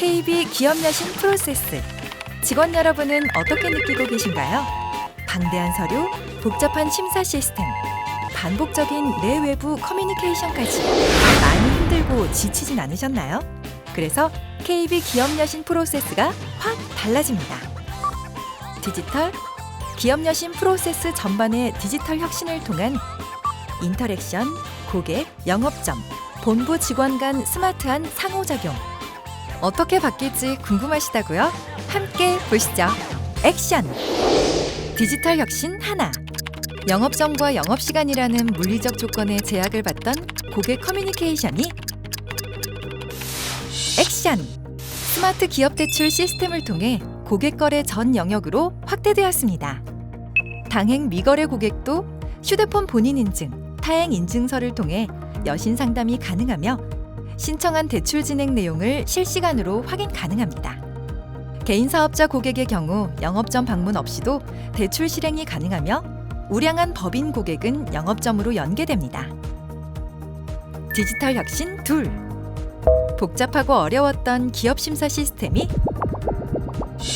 KB 기업 여신 프로세스. 직원 여러분은 어떻게 느끼고 계신가요? 방대한 서류, 복잡한 심사 시스템, 반복적인 내외부 커뮤니케이션까지 많이 힘들고 지치진 않으셨나요? 그래서 KB 기업 여신 프로세스가 확 달라집니다. 디지털 기업 여신 프로세스 전반의 디지털 혁신을 통한 인터랙션, 고객, 영업점, 본부 직원 간 스마트한 상호작용. 어떻게 바뀔지 궁금하시다고요? 함께 보시죠. 액션! 디지털 혁신 하나. 영업점과 영업시간이라는 물리적 조건의 제약을 받던 고객 커뮤니케이션이 액션! 스마트 기업 대출 시스템을 통해 고객 거래 전 영역으로 확대되었습니다. 당행 미거래 고객도 휴대폰 본인 인증, 타행 인증서를 통해 여신 상담이 가능하며 신청한 대출 진행 내용을 실시간으로 확인 가능합니다. 개인 사업자 고객의 경우 영업점 방문 없이도 대출 실행이 가능하며 우량한 법인 고객은 영업점으로 연계됩니다. 디지털 혁신 둘. 복잡하고 어려웠던 기업 심사 시스템이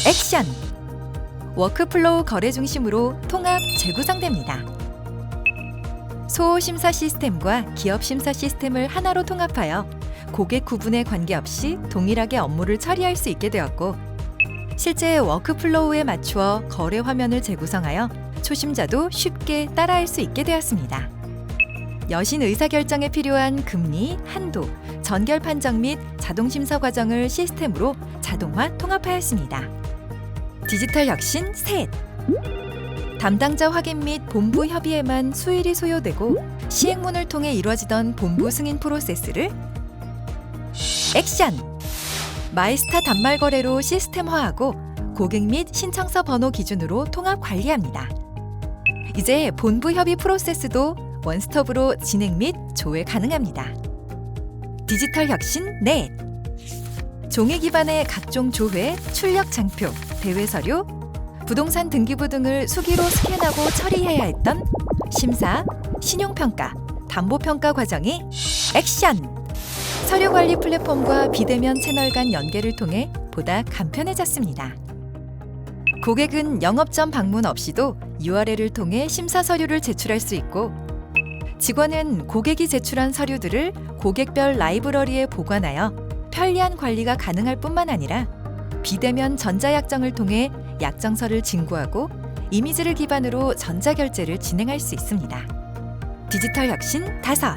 액션. 워크플로우 거래 중심으로 통합 재구성됩니다. 소호 심사 시스템과 기업 심사 시스템을 하나로 통합하여 고객 구분에 관계없이 동일하게 업무를 처리할 수 있게 되었고 실제 워크플로우에 맞추어 거래 화면을 재구성하여 초심자도 쉽게 따라할 수 있게 되었습니다. 여신 의사결정에 필요한 금리, 한도, 전결 판정 및 자동 심사 과정을 시스템으로 자동화 통합하였습니다. 디지털 혁신 셋. 담당자 확인 및 본부 협의에만 수일이 소요되고 시행문을 통해 이루어지던 본부 승인 프로세스를 액션! 마이스타 단말 거래로 시스템화하고 고객 및 신청서 번호 기준으로 통합 관리합니다. 이제 본부 협의 프로세스도 원스톱으로 진행 및 조회 가능합니다. 디지털 혁신 넷. 종이 기반의 각종 조회, 출력 장표, 대외 서류, 부동산 등기부 등을 수기로 스캔하고 처리해야 했던 심사, 신용평가, 담보평가 과정이 액션! 서류 관리 플랫폼과 비대면 채널 간 연계를 통해 보다 간편해졌습니다. 고객은 영업점 방문 없이도 URL을 통해 심사 서류를 제출할 수 있고 직원은 고객이 제출한 서류들을 고객별 라이브러리에 보관하여 편리한 관리가 가능할 뿐만 아니라 비대면 전자약정을 통해 약정서를 진구하고 이미지를 기반으로 전자결제를 진행할 수 있습니다. 디지털 혁신 다섯.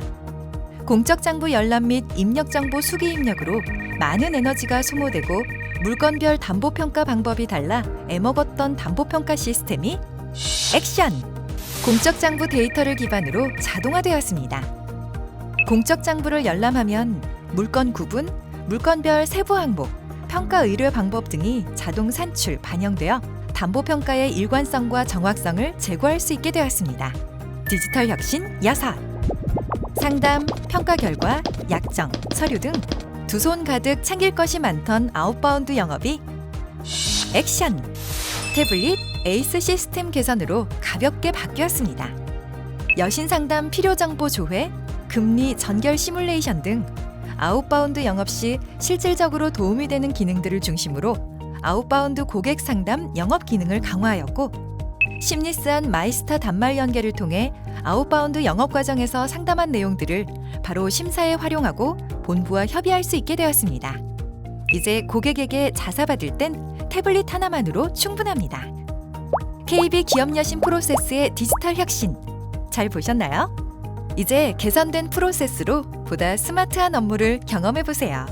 공적 장부 열람 및 입력 정보 수기 입력으로 많은 에너지가 소모되고 물건별 담보 평가 방법이 달라 애먹었던 담보 평가 시스템이 액션. 공적 장부 데이터를 기반으로 자동화되었습니다. 공적 장부를 열람하면 물건 구분, 물건별 세부 항목, 평가 의뢰 방법 등이 자동 산출, 반영되어 담보 평가의 일관성과 정확성을 제고할 수 있게 되었습니다. 디지털 혁신 여섯. 상담, 평가 결과, 약정, 서류 등 두 손 가득 챙길 것이 많던 아웃바운드 영업이 액션! 태블릿 에이스 시스템 개선으로 가볍게 바뀌었습니다. 여신 상담 필요 정보 조회, 금리 전결 시뮬레이션 등 아웃바운드 영업 시 실질적으로 도움이 되는 기능들을 중심으로 아웃바운드 고객 상담 영업 기능을 강화하였고 심리스한 마이스타 단말 연계를 통해 아웃바운드 영업 과정에서 상담한 내용들을 바로 심사에 활용하고 본부와 협의할 수 있게 되었습니다. 이제 고객에게 자사받을 땐 태블릿 하나만으로 충분합니다. KB 기업 여신 프로세스의 디지털 혁신 잘 보셨나요? 이제 개선된 프로세스로 보다 스마트한 업무를 경험해 보세요.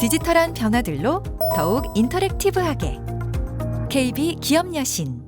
디지털한 변화들로 더욱 인터랙티브하게 KB 기업 여신